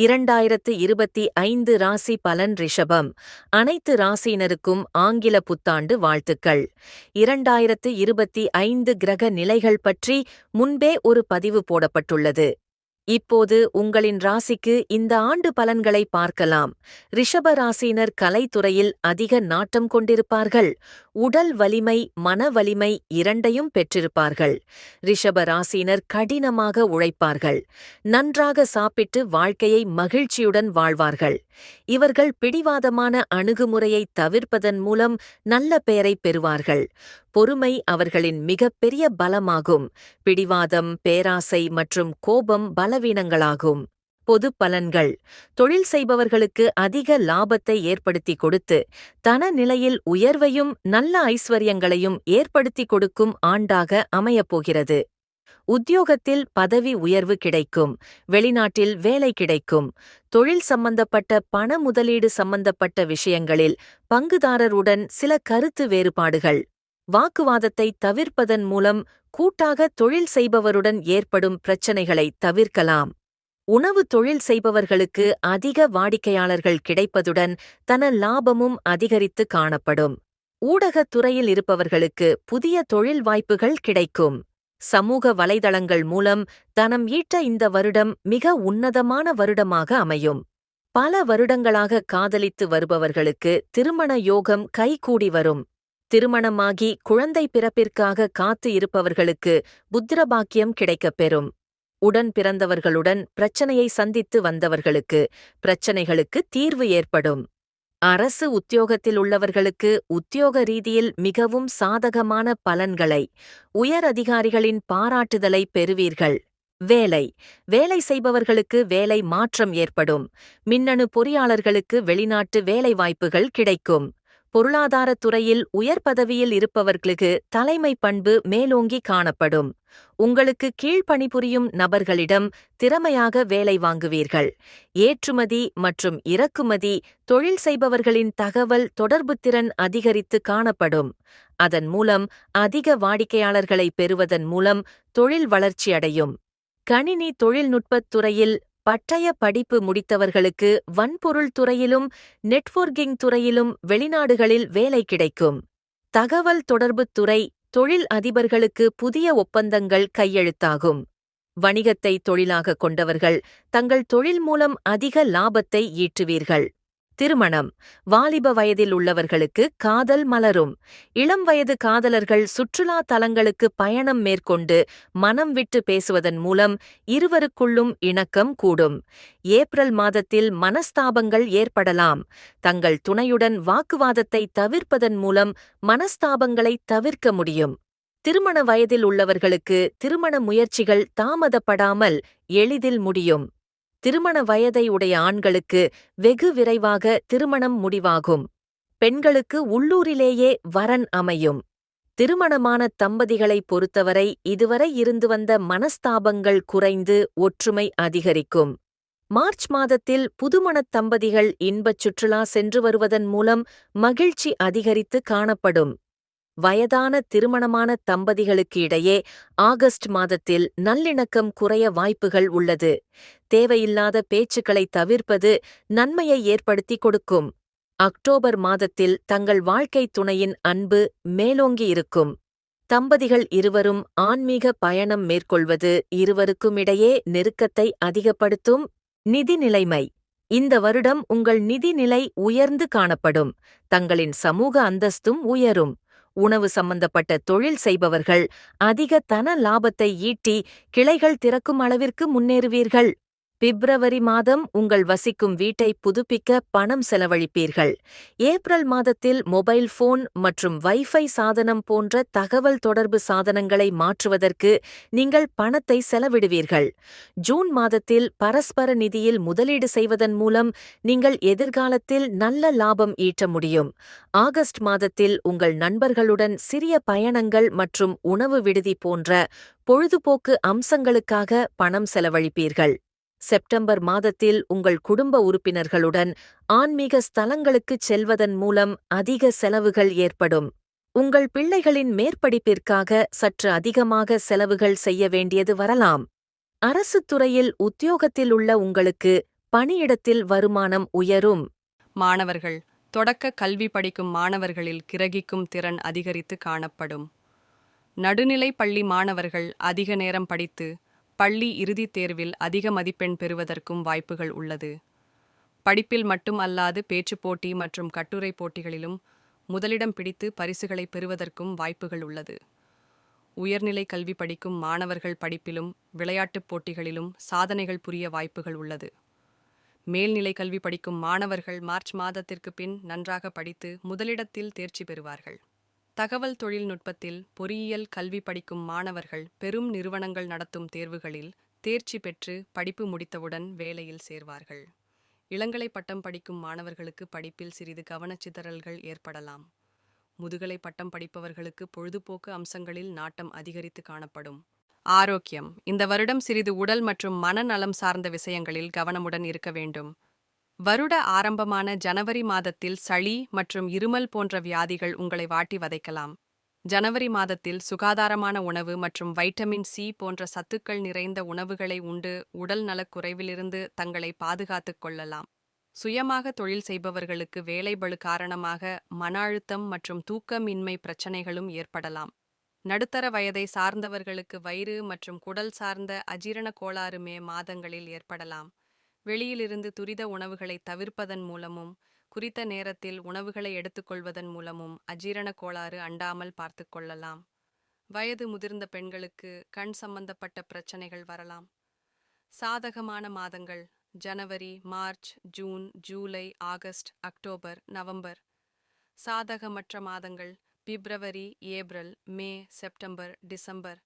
இரண்டாயிரத்து இருபத்தி ஐந்து ராசி பலன் ரிஷபம். அனைத்து ராசியினருக்கும் ஆங்கில புத்தாண்டு வாழ்த்துக்கள். இரண்டாயிரத்து இருபத்தி ஐந்து கிரக நிலைகள் பற்றி முன்பே ஒரு பதிவு போடப்பட்டுள்ளது. இப்போது உங்களின் ராசிக்கு இந்த ஆண்டு பலன்களை பார்க்கலாம். ரிஷப ராசியினர் கலைத்துறையில் அதிக நாட்டம் கொண்டிருப்பார்கள். உடல் வலிமை மன வலிமை இரண்டையும் பெற்றிருப்பார்கள். ரிஷப ராசியினர் கடினமாக உழைப்பார்கள். நன்றாக சாப்பிட்டு வாழ்க்கையை மகிழ்ச்சியுடன் வாழ்வார்கள். இவர்கள் பிடிவாதமான அணுகுமுறையை தவிர்ப்பதன் மூலம் நல்ல பெயரை பெறுவார்கள். பொறுமை அவர்களின் மிகப்பெரிய பலமாகும். பிடிவாதம் பேராசை மற்றும் கோபம் பலவீனங்களாகும். பொது பலன்கள். தொழில் செய்பவர்களுக்கு அதிக லாபத்தை ஏற்படுத்தி கொடுத்து தன நிலையில் உயர்வையும் நல்ல ஐஸ்வர்யங்களையும் ஏற்படுத்தி கொடுக்கும் ஆண்டாக அமையப்போகிறது உத்தியோகத்தில் பதவி உயர்வு கிடைக்கும் வெளிநாட்டில் வேலை கிடைக்கும். தொழில் சம்பந்தப்பட்ட பண முதலீடு சம்பந்தப்பட்ட விஷயங்களில் பங்குதாரருடன் சில கருத்து வேறுபாடுகள். வாக்குவாதத்தை தவிர்ப்பதன் மூலம் கூட்டாக தொழில் செய்பவருடன் ஏற்படும் பிரச்சனைகளை தவிர்க்கலாம். உணவு தொழில் செய்பவர்களுக்கு அதிக வாடிக்கையாளர்கள் கிடைப்பதுடன் தன லாபமும் அதிகரித்து காணப்படும். ஊடகத் துறையில் இருப்பவர்களுக்கு புதிய தொழில் வாய்ப்புகள் கிடைக்கும். சமூக வலைதளங்கள் மூலம் தனம் ஈட்ட இந்த வருடம் மிக உன்னதமான வருடமாக அமையும். பல வருடங்களாக காதலித்து வருபவர்களுக்கு திருமண யோகம் கைகூடி வரும். திருமணமாகி குழந்தை பிறப்பிற்காக காத்து இருப்பவர்களுக்கு புத்திரபாக்கியம் கிடைக்கப்பெறும் உடன் பிறந்தவர்களுடன் பிரச்சனையை சந்தித்து வந்தவர்களுக்கு பிரச்சனைகளுக்கு தீர்வு ஏற்படும். அரசு உத்தியோகத்தில் உள்ளவர்களுக்கு உத்தியோக ரீதியில் மிகவும் சாதகமான பலன்களை உயர் அதிகாரிகளின் பாராட்டுதலை பெறுவீர்கள். வேலை. வேலை செய்பவர்களுக்கு வேலை மாற்றம் ஏற்படும். மின்னணு பொறியாளர்களுக்கு வெளிநாட்டு வேலைவாய்ப்புகள் கிடைக்கும். பொருளாதாரத் துறையில் உயர் பதவியில் இருப்பவர்களுக்கு தலைமை பண்பு மேலோங்கி காணப்படும். உங்களுக்கு கீழ்ப்பணிபுரியும் நபர்களிடம் திறமையாக வேலை வாங்குவீர்கள். ஏற்றுமதி மற்றும் இறக்குமதி தொழில் செய்பவர்களின் தகவல் தொடர்புத்திறன் அதிகரித்து காணப்படும். அதன் மூலம் அதிக வாடிக்கையாளர்களை பெறுவதன் மூலம் தொழில் வளர்ச்சியடையும் கணினி தொழில்நுட்பத் துறையில் பட்டய படிப்பு முடித்தவர்களுக்கு வன்பொருள் துறையிலும் நெட்வொர்க்கிங் துறையிலும் வெளிநாடுகளில் வேலை கிடைக்கும். தகவல் தொடர்புத் துறை தொழில் அதிபர்களுக்கு புதிய ஒப்பந்தங்கள் கையெழுத்தாகும். வணிகத்தை தொழிலாக கொண்டவர்கள் தங்கள் தொழில் மூலம் அதிக லாபத்தை ஈட்டுவீர்கள். திருமணம். வாலிப வயதில் உள்ளவர்களுக்கு காதல் மலரும். இளம் வயது காதலர்கள் சுற்றுலா தலங்களுக்கு பயணம் மேற்கொண்டு மனம் விட்டு பேசுவதன் மூலம் இருவருக்குள்ளும் இணக்கம் கூடும். ஏப்ரல் மாதத்தில் மனஸ்தாபங்கள் ஏற்படலாம். தங்கள் துணையுடன் வாக்குவாதத்தை தவிர்ப்பதன் மூலம் மனஸ்தாபங்களை தவிர்க்க முடியும். திருமண வயதில் உள்ளவர்களுக்கு திருமண முயற்சிகள் தாமதப்படாமல் எளிதில் முடியும். திருமண வயதை உடைய ஆண்களுக்கு வெகு விரைவாக திருமணம் முடிவாகும். பெண்களுக்கு உள்ளூரிலேயே வரன் அமையும். திருமணமான தம்பதிகளை பொறுத்தவரை இதுவரை இருந்து வந்த மனஸ்தாபங்கள் குறைந்து ஒற்றுமை அதிகரிக்கும். மார்ச் மாதத்தில் புதுமணத் தம்பதிகள் இன்பச் சுற்றுலா சென்று வருவதன் மூலம் மகிழ்ச்சி அதிகரித்து காணப்படும். வயதான திருமணமான தம்பதிகளுக்கு இடையே ஆகஸ்ட் மாதத்தில் நல்லிணக்கம் குறைய வாய்ப்புகள் உள்ளது. தேவையில்லாத பேச்சுக்களை தவிர்ப்பது நன்மையை ஏற்படுத்தி கொடுக்கும். அக்டோபர் மாதத்தில் தங்கள் வாழ்க்கை துணையின் அன்பு மேலோங்கி இருக்கும். தம்பதிகள் இருவரும் ஆன்மீக பயணம் மேற்கொள்வது இருவருக்கும் இடையே நெருக்கத்தை அதிகப்படுத்தும் நிதி நிலைமை. இந்த வருடம் உங்கள் நிதிநிலை உயர்ந்து காணப்படும். தங்களின் சமூக அந்தஸ்தும் உயரும். உணவு சம்பந்தப்பட்ட தொழில் செய்பவர்கள் அதிக தன லாபத்தை ஈட்டி கிளைகள் திறக்கும் அளவிற்கு முன்னேறுவீர்கள். பிப்ரவரி மாதம் உங்கள் வசிக்கும் வீட்டை புதுப்பிக்க பணம் செலவழிப்பீர்கள். ஏப்ரல் மாதத்தில் மொபைல் போன் மற்றும் வைஃபை சாதனம் போன்ற தகவல் தொடர்பு சாதனங்களை மாற்றுவதற்கு நீங்கள் பணத்தை செலவிடுவீர்கள். ஜூன் மாதத்தில் பரஸ்பர நிதியில் முதலீடு செய்வதன் மூலம் நீங்கள் எதிர்காலத்தில் நல்ல லாபம் ஈட்ட முடியும். ஆகஸ்ட் மாதத்தில் உங்கள் நண்பர்களுடன் சிறிய பயணங்கள் மற்றும் உணவு விடுதி போன்ற பொழுதுபோக்கு அம்சங்களுக்காக பணம் செலவழிப்பீர்கள். செப்டம்பர் மாதத்தில் உங்கள் குடும்ப உறுப்பினர்களுடன் ஆன்மீக ஸ்தலங்களுக்குச் செல்வதன் மூலம் அதிக செலவுகள் ஏற்படும். உங்கள் பிள்ளைகளின் மேற்படிப்பிற்காக சற்று அதிகமாக செலவுகள் செய்ய வேண்டியது வரலாம். அரசுத் துறையில் உத்தியோகத்தில் உள்ள உங்களுக்கு பணியிடத்தில் வருமானம் உயரும். மாணவர்கள் தொடக்க கல்வி படிக்கும் மாணவர்களில் கிரகிக்கும் திறன் அதிகரித்து காணப்படும். நடுநிலை பள்ளி மாணவர்கள் அதிக நேரம் படித்து பள்ளி இறுதித் தேர்வில் அதிக மதிப்பெண் பெறுவதற்கும் வாய்ப்புகள் உள்ளது. படிப்பில் மட்டும் அல்லாது பேச்சுப் போட்டி மற்றும் கட்டுரை போட்டிகளிலும் முதலிடம் பிடித்து பரிசுகளை பெறுவதற்கும் வாய்ப்புகள் உள்ளது. உயர்நிலை கல்வி படிக்கும் மாணவர்கள் படிப்பிலும் விளையாட்டுப் போட்டிகளிலும் சாதனைகள் புரிய வாய்ப்புகள் உள்ளது. மேல்நிலை கல்வி படிக்கும் மாணவர்கள் மார்ச் மாதத்திற்கு பின் நன்றாக படித்து முதலிடத்தில் தேர்ச்சி பெறுவார்கள். தகவல் தொழில்நுட்பத்தில் பொறியியல் கல்வி படிக்கும் மாணவர்கள் பெரும் நிறுவனங்கள் நடத்தும் தேர்வுகளில் தேர்ச்சி பெற்று படிப்பு முடித்தவுடன் வேலையில் சேர்வார்கள். இளங்கலை பட்டம் படிக்கும் மாணவர்களுக்கு படிப்பில் சிறிது கவனச்சிதறல்கள் ஏற்படலாம். முதுகலை பட்டம் படிப்பவர்களுக்கு பொழுதுபோக்கு அம்சங்களில் நாட்டம் அதிகரித்து காணப்படும். ஆரோக்கியம். இந்த வருடம் சிறிது உடல் மற்றும் மனநலம் சார்ந்த விஷயங்களில் கவனமுடன் இருக்க வேண்டும். வருட ஆரம்பமான ஜனவரி மாதத்தில் சளி மற்றும் இருமல் போன்ற வியாதிகள் உங்களை வாட்டி வதைக்கலாம். ஜனவரி மாதத்தில் சுகாதாரமான உணவு மற்றும் வைட்டமின் சி போன்ற சத்துக்கள் நிறைந்த உணவுகளை உண்டு உடல் நலக் குறைவிலிருந்து தங்களை பாதுகாத்துக் கொள்ளலாம். சுயமாக தொழில் செய்பவர்களுக்கு வேலைபளு காரணமாக மன அழுத்தம் மற்றும் தூக்கமின்மை பிரச்சனைகளும் ஏற்படலாம். நடுத்தர வயதை சார்ந்தவர்களுக்கு வயிறு மற்றும் குடல் சார்ந்த அஜீரண கோளாறு மே மாதங்களில் ஏற்படலாம். வெளியிலிருந்து துரித உணவுகளை தவிர்ப்பதன் மூலமும் குறித்த நேரத்தில் உணவுகளை எடுத்துக்கொள்வதன் மூலமும் அஜீரண கோளாறு அண்டாமல் பார்த்து கொள்ளலாம். வயது முதிர்ந்த பெண்களுக்கு கண் சம்பந்தப்பட்ட பிரச்சனைகள் வரலாம். சாதகமான மாதங்கள் ஜனவரி March June July August October November. சாதகமற்ற மாதங்கள் பிப்ரவரி ஏப்ரல் மே செப்டம்பர் டிசம்பர்.